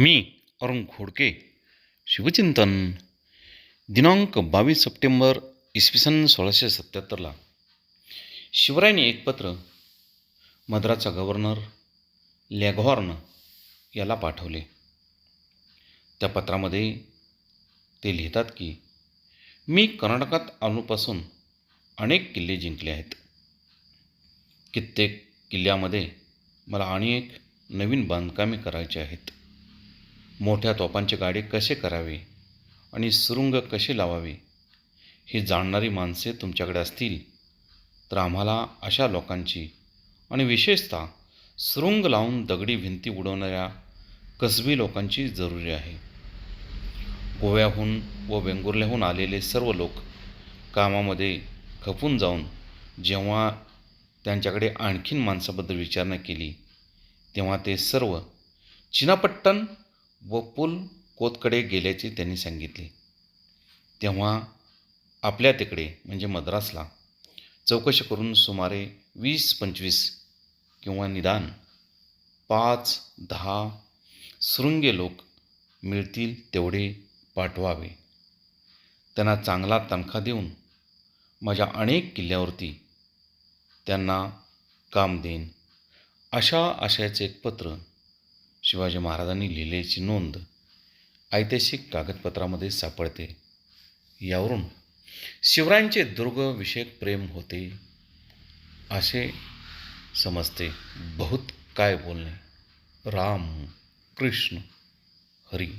मी अरुण खोडके शिवचिंतन दिनांक बावीस सप्टेंबर इसवी सन सोळाशे सत्त्याहत्तरला शिवरायांनी एक पत्र मद्रासचा गव्हर्नर लॅघॉर्न याला पाठवले. त्या पत्रामध्ये ते लिहितात की मी कर्नाटकात आलोपासून अनेक किल्ले जिंकले आहेत. कित्येक किल्ल्यामध्ये मला आणि एक नवीन बांधकामे करायची आहेत. मोठ्या तोफांचे गाडे कसे करावे आणि सुरुंग कसे लावावे ही जाणणारी माणसे तुमच्याकडे असतील तर आम्हाला अशा लोकांची आणि विशेषतः सुरुंग लावून दगडी भिंती उडवणाऱ्या कसबी लोकांची जरुरी आहे. गोव्याहून व वेंगुर्ल्याहून आलेले सर्व लोक कामामध्ये खपून जाऊन जेव्हा त्यांच्याकडे आणखीन माणसाबद्दल विचारणा केली तेव्हा ते सर्व चिनापट्टण व पुल कोतकडे गेल्याचे त्यांनी सांगितले. तेव्हा आपल्या तिकडे म्हणजे मद्रासला चौकशी करून सुमारे वीस पंचवीस किंवा निदान पाच दहा सुरुंगे लोक मिळतील तेवढे पाठवावे. त्यांना चांगला तनखा देऊन माझ्या अनेक किल्ल्यावरती त्यांना काम देईन. अशा आशयाचे एक पत्र शिवाजी महाराजांनी लिहिल्याची नोंद ऐतिहासिक कागदपत्रामध्ये सापडते. यावरून शिवरायांचे दुर्गविषयक प्रेम होते असे समजते. बहुत काय बोलणे? राम कृष्ण हरी